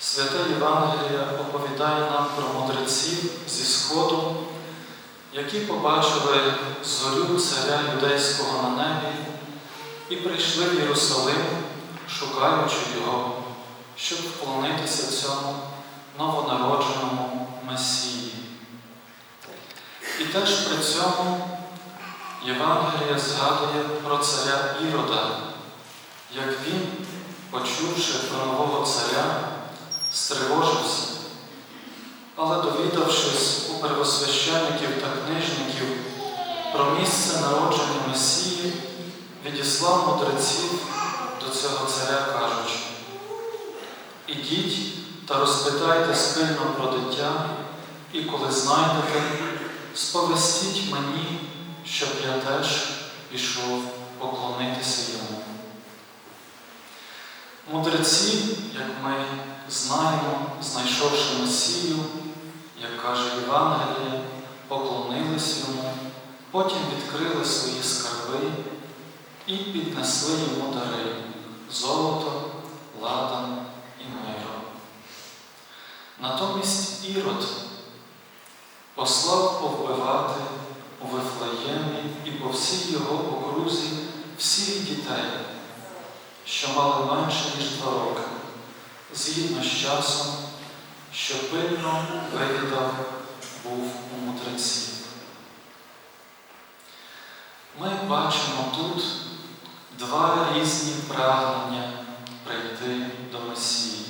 Святе Євангеліє оповідає нам про мудреців зі Сходу, які побачили зорю царя юдейського на небі і прийшли в Єрусалим, шукаючи його, щоб вклонитися цьому новонародженому Месії. І теж при цьому Євангеліє згадує про царя Ірода, як він, почувши про нового царя, стривожився, але довідавшись у первосвящеників та книжників про місце народження Месії, відіслав мудреців до цього царя, кажучи, ідіть та розпитайте спільно про дитя, і коли знайдете, сповестіть мені, щоб я теж пішов поклонитися йому. Мудреці, як ми знаємо, знайшовши Месію, як каже Євангеліє, поклонились йому, потім відкрили свої скарби і піднесли йому дари золото, ладан і миро. Натомість Ірод послав повбивати у Вифлеємі і по всій його окрузі всіх дітей, що мали менше, ніж два роки, згідно з часом, що пильно вивідав був у мудреців. Ми бачимо тут два різні прагнення прийти до Месії,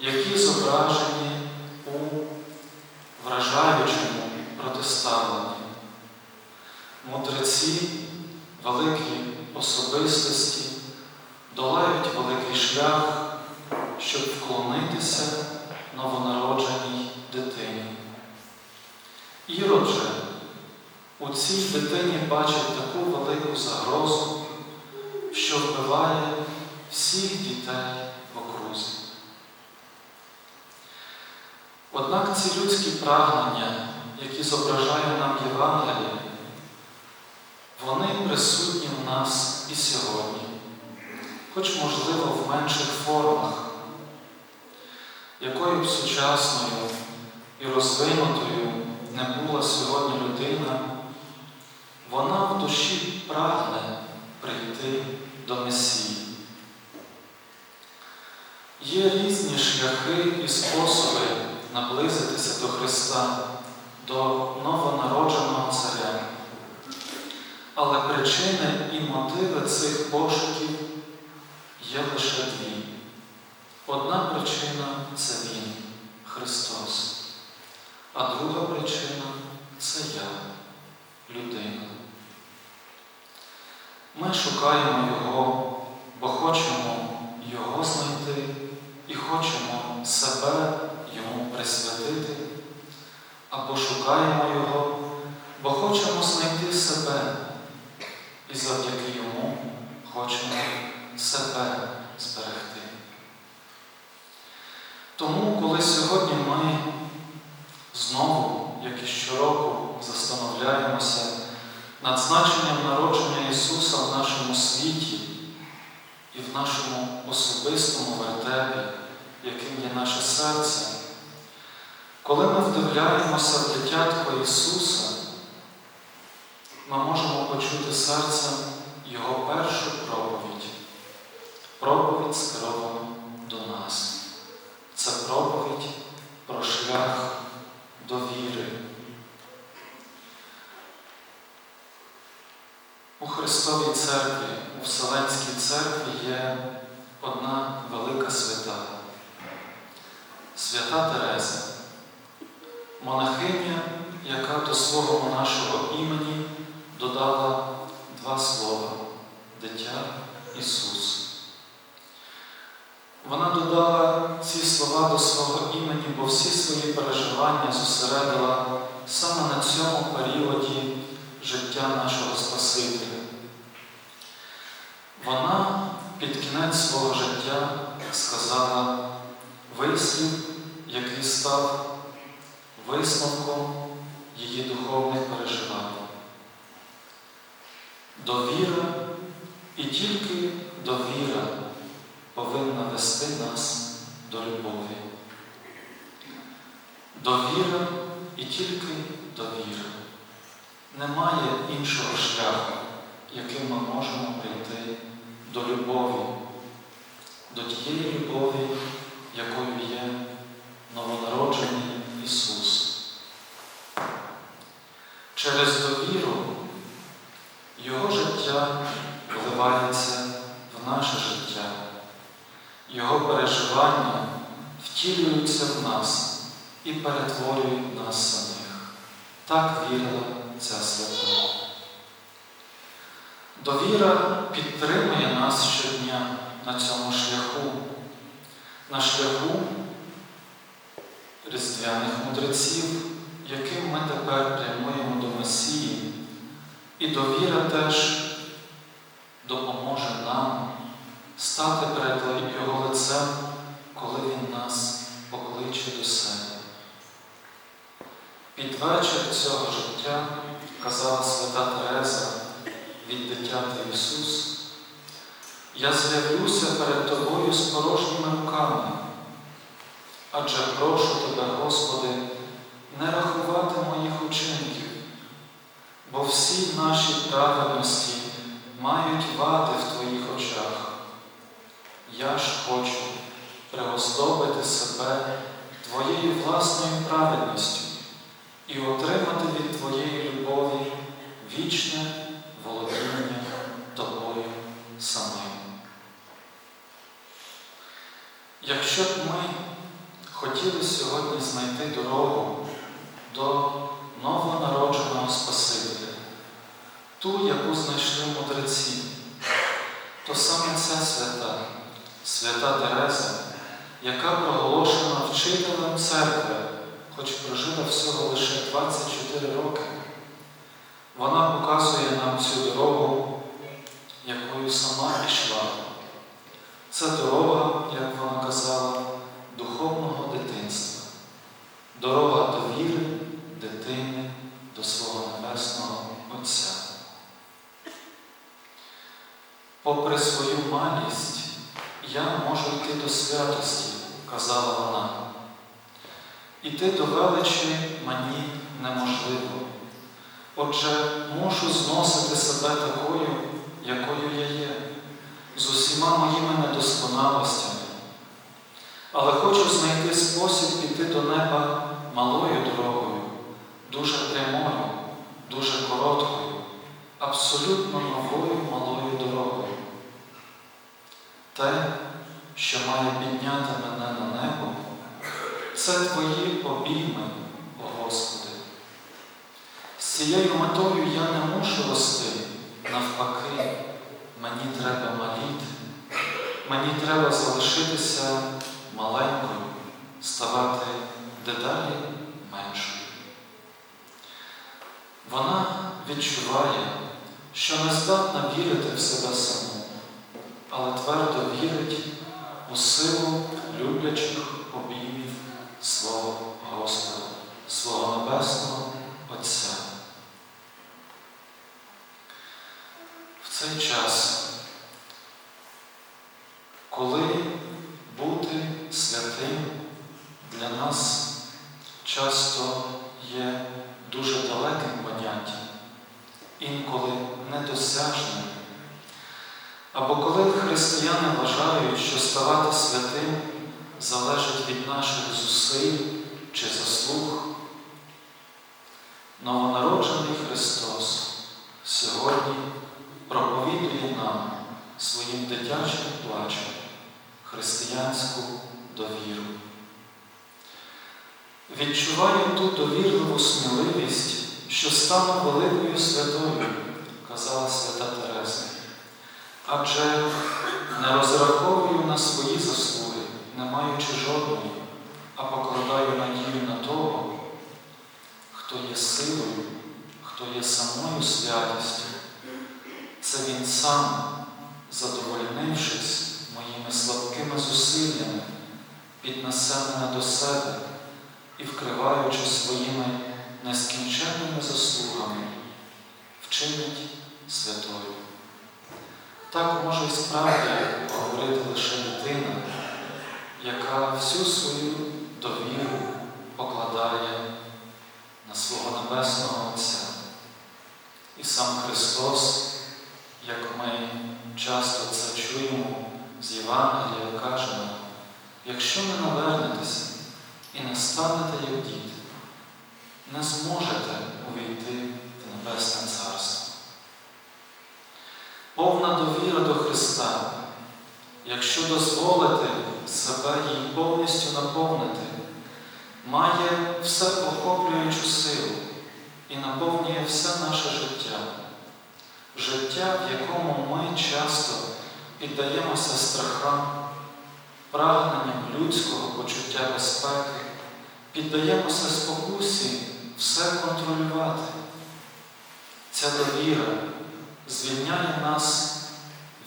які зображені у вражаючому протиставленні. Мудреці, великі особистості, долають великий шлях, щоб вклонитися новонародженій дитині. Ірод же у цій дитині бачить таку велику загрозу, що вбиває всіх дітей в окрузі. Однак ці людські прагнення, які зображає нам Євангеліє, вони присутні в нас і сьогодні, хоч, можливо, в менших формах, якою б сучасною і розвинутою не була сьогодні людина, вона в душі прагне прийти до Месії. Є різні шляхи і способи наблизитися до Христа, до новонародженого Царя. Але причини і мотиви цих пошуків є лише дві. Одна причина це Він, Христос, а друга причина це я, людина. Ми шукаємо Його, бо хочемо Його знайти і хочемо себе Йому присвятити, або шукаємо Його, бо хочемо знайти себе і завдяки Йому хочемо себе зберегти. Тому, коли сьогодні ми знову, як і щороку, застановляємося над значенням народження Ісуса в нашому світі і в нашому особистому вертепі, яким є наше серце, коли ми вдивляємося в дитятко Ісуса, ми можемо почути серцем Його першу проповідь, проповідь скеровану до нас. Це проповідь про шлях до віри. У Христовій церкві, у Вселенській церкві є одна велика свята, свята Тереза, монахиня, яка до свого монашого імені додала два слова дитя Ісус. Вона додала ці слова до свого імені, бо всі свої переживання зосередила саме на цьому періоді життя нашого Спасителя. Вона під кінець свого життя сказала вислів, який став висновком її духовних переживань. Довіра і тільки довіра повинна вести нас до любові. Довіра і тільки довіра. Немає іншого шляху, яким ми можемо прийти до любові, до тієї любові, якою є новонароджений Ісус. Через довіру Його життя вливається в наше життя, Його переживання втілюються в нас і перетворюють нас самих. Так вірила ця свята. Довіра підтримує нас щодня на цьому шляху, на шляху різдвяних мудреців, яким ми тепер прямуємо до Месії. І довіра теж допоможе нам стати перед Його лицем, коли Він нас покличе до себе. Під вечір цього життя казала свята Тереза від дитяти Ісус, я з'явлюся перед тобою з порожніми руками, адже прошу тебе, Господи, не рахувати моїх учинків, бо всі наші праведності мають вади в Твоїх очах. Я ж хочу пригоздобити себе Твоєю власною праведністю і отримати від Твоєї любові вічне володіння Тобою самим. Якщо б ми хотіли сьогодні знайти дорогу до новонародженого Спасителя, ту, яку знайшли мудреці, то саме ця свята, свята Тереза, яка проголошена вчителем церкви, хоч прожила всього лише 24 роки, вона показує нам цю дорогу, якою сама пішла. Це дорога, як вона казала, духовного дитинства, дорога довіри дитини до свого Небесного Отця. Попри свою малість, я можу йти до святості, казала вона. Іти до величі мені неможливо. Отже, мушу зносити себе такою, якою я є, з усіма моїми недосконалостями. Але хочу знайти спосіб піти до неба малою дорогою, дуже прямою, дуже короткою, абсолютно новою малою дорогою. Те, що має підняти мене на небо, це Твої обійми, о Господи. З цією метою я не мушу рости, навпаки, мені треба маліти, мені треба залишитися маленькою, ставати дедалі меншою. Вона відчуває, що не здатна вірити в себе саму, але твердо вірить у силу люблячих обіймів свого Господа, свого Небесного Отця. В цей час, коли бути святим для нас часто є дуже далеким поняттям, інколи недосяжним, або коли християни вважають, що ставати святим залежить від наших зусиль чи заслуг, новонароджений Христос сьогодні проповідує нам своїм дитячим плачем християнську довіру. Відчуваю ту довірливу сміливість, що стану великою святою, казала свята Тереза. Адже не розраховую на свої заслуги, не маючи жодної, а покладаю надію на того, хто є силою, хто є самою святістю. Це Він сам, задовольнившись моїми слабкими зусиллями, піднесе мене до себе і, вкриваючи своїми нескінченними заслугами, вчинить святою. Так може і справді говорити лише людина, яка всю свою довіру покладає на свого Небесного Отця. І сам Христос, як ми часто це чуємо з Євангелія, каже нам, якщо не навернетеся і не станете як діти, не зможете увійти в Небесне Царство. Повна довіра до Христа, якщо дозволити себе їй повністю наповнити, має всеохоплюючу силу і наповнює все наше життя. Життя, в якому ми часто піддаємося страхам, прагненням людського почуття безпеки, піддаємося спокусі все контролювати. Ця довіра звільняє нас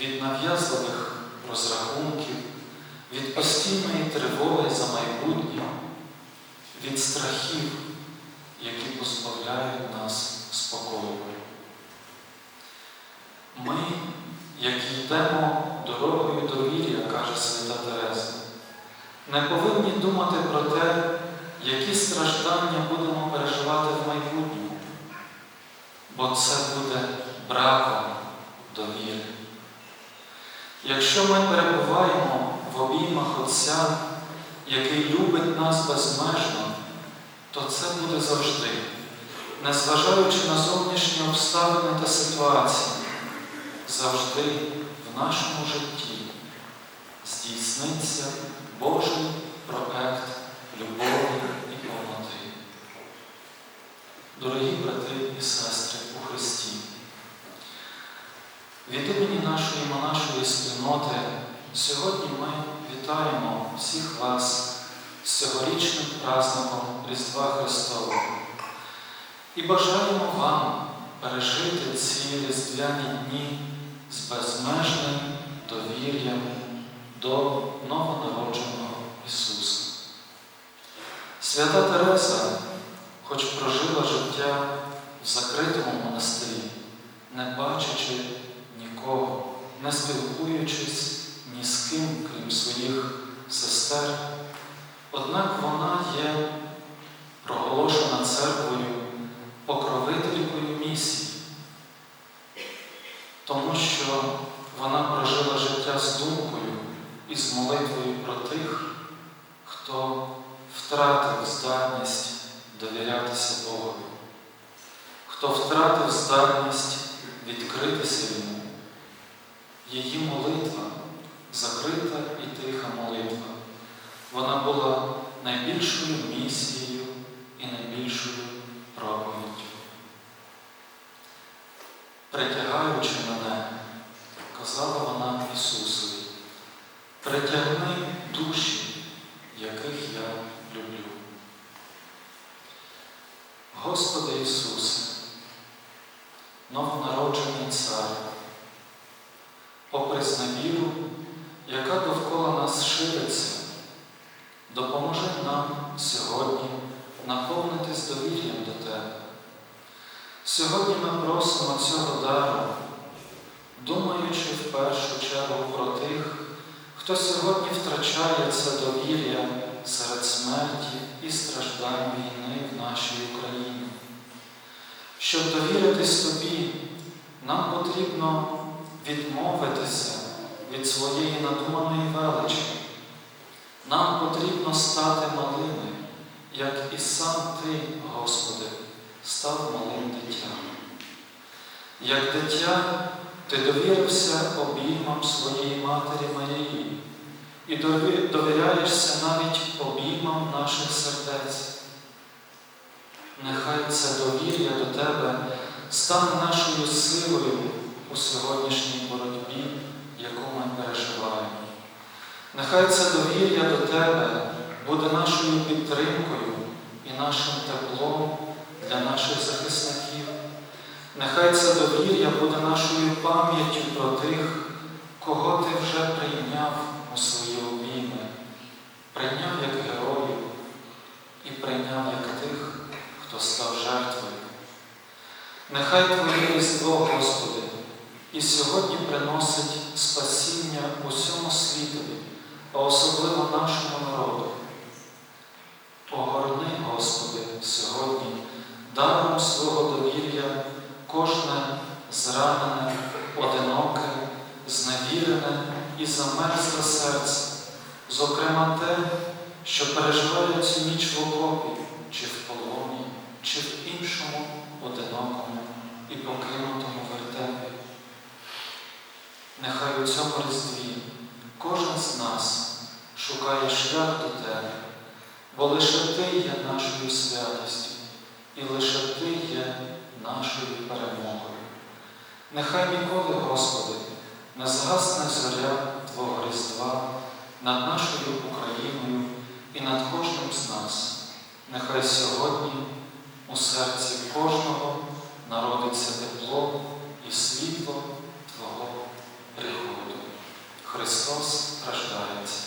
від нав'язливих розрахунків, від постійної тривоги за майбутнє, від страхів, які позбавляють нас спокою. Ми, які йдемо дорогою довір'я, каже свята Тереза, не повинні думати про те, які страждання будемо переживати в майбутньому, бо це буде браком довіри. Якщо ми перебуваємо в обіймах Отця, який любить нас безмежно, то це буде завжди, незважаючи на зовнішні обставини та ситуації, завжди в нашому житті здійсниться Божий проект любові і повноти. Дорогі брати і сестри у Христі, від імені нашої монашої спільноти сьогодні ми вітаємо всіх вас з цьогорічним праздником Різдва Христового і бажаємо вам пережити ці різдвяні дні з безмежним довір'ям до новонародженого Ісуса. Свята Тереза, хоч прожила життя в закритому монастирі, не бачачи нікого, не спілкуючись ні з ким, крім своїх сестер, однак вона є проголошена церквою покровителькою місії, тому що вона прожила життя з думкою і з молитвою про тих, хто втратив здатність довірятися Богові, хто втратив здатність відкритися йому. Її молитва, закрита і тиха молитва, вона була найбільшою місією і найбільшою проповіддю. Притягаючи мене, казала вона Ісусові, притягни душі, яких я люблю. Господи Ісусе, новонароджений Цар, попри зневіру, яка довкола нас шириться, допоможи нам сьогодні наповнитись довір'ям до Тебе. Сьогодні ми просимо цього дару, думаючи в першу чергу про тих, хто сьогодні втрачає це довір'я серед смерті і страждань війни в нашій Україні. Щоб довіритись тобі, нам потрібно відмовитися від своєї надуманої величі. Нам потрібно стати малими, як і сам Ти, Господи, став малим дитям. Як дитя, ти довірився обіймам своєї Матері Марії і довіряєшся навіть обіймам наших сердець. Нехай це довір'я до Тебе стане нашою силою сьогоднішній боротьбі, яку ми переживаємо. Нехай це довір'я до Тебе буде нашою підтримкою і нашим теплом для наших захисників. Нехай це довір'я буде нашою пам'яттю про тих, кого ти вже прийняв у свої обійми, прийняв як героїв і прийняв як тих, хто став жертвою. Нехай Твоє Різдво, Господи, і сьогодні приносить спасіння усьому світові, а особливо нашому народу. Огорни, Господи, сьогодні даром свого довір'я кожне зранене, одиноке, зневірене і замерзле серце, зокрема те, що переживає цю ніч в окопі, чи в полоні, чи в іншому одинокому і покинутому вирішенні. Нехай у цьому різдві кожен з нас шукає шлях до тебе, бо лише ти є нашою святістю, і лише ти є нашою перемогою. Нехай ніколи, Господи, не згасне зоря Твого Різдва над нашою Україною і над кожним з нас. Нехай сьогодні у серці кожного народиться тепло і світло. Христос страждається.